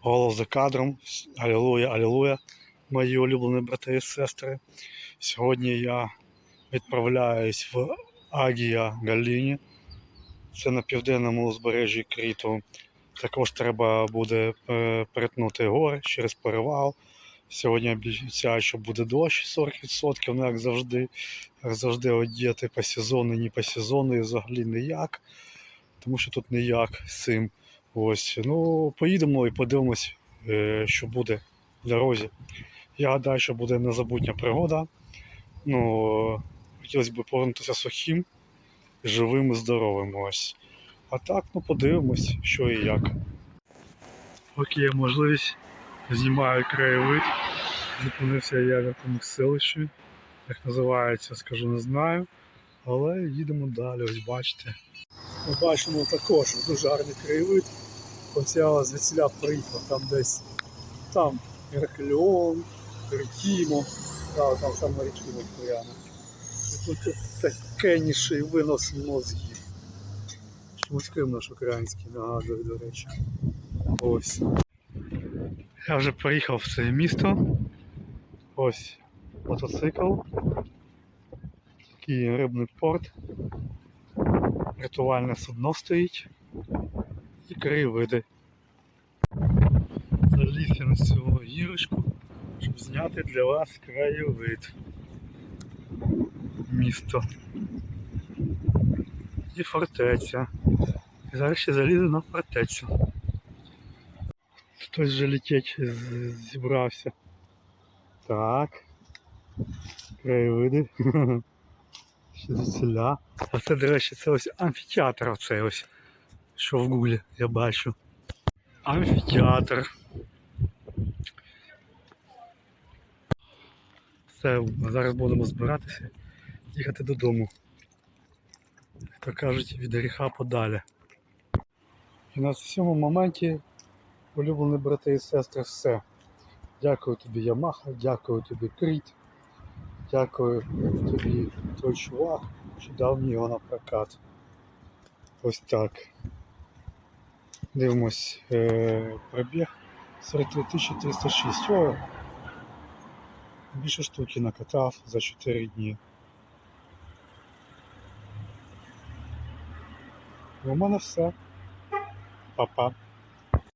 голос за кадром. Алілуя, алілуя, мої улюблені брати і сестри. Сьогодні я відправляюсь в Агія Галіні. Це на південному узбережжі Кріту. Також треба буде е, перетнути гори через перевал. Сьогодні обіцяю, що буде дощ 40%, ну як завжди. Як завжди одіяти по сезону, ні по сезону і взагалі ніяк. Тому що тут ніяк з цим. Ось. Ну, поїдемо і подивимось, е, що буде в дорозі. Я гадаю, що буде незабутня пригода. Ну, хотілося б повернутися сухим, живим і здоровим. Ось. А так, ну подивимось, що і як. Поки є можливість, знімаю краєвид. Зупинився я в якомусь селищі. Як називається, скажу, не знаю. Але їдемо далі, ось бачите. Ми бачимо також дуже гарний краєвид. Ось я звідсіля приїхав, там десь там Геракеліон, Рекімо, да, там саме Рекімо прямо. І тут такенніший винос мозгів. Чомусь Крим наш український нагадує, до речі. Ось. Я вже приїхав в це місто. Ось мотоцикл. Такий рибний порт. Рятувальне судно стоїть. І краєвиди. Заліз я на цю гірочку, щоб зняти для вас краєвид. Місто. І фортеця. І зараз ще залізу на фортецю. Хтось вже летіть зібрався. Так. Краєвиди. Ще звідсіля. А це, до речі, це ось амфітеатр оцей ось. Що в гуглі я бачу. Амфітеатр. Все, зараз будемо збиратися, їхати додому. Як кажуть, від гріха подалі. І на цьому моменті, улюблені брати і сестри, все. Дякую тобі, Ямаха, дякую тобі, Кріт. Дякую тобі, той чувак, що дав мені його на прокат. Ось так. Дивимось е, пробіг 43306. О, більше штуки накатав за 4 дні. У мене все. Па-па.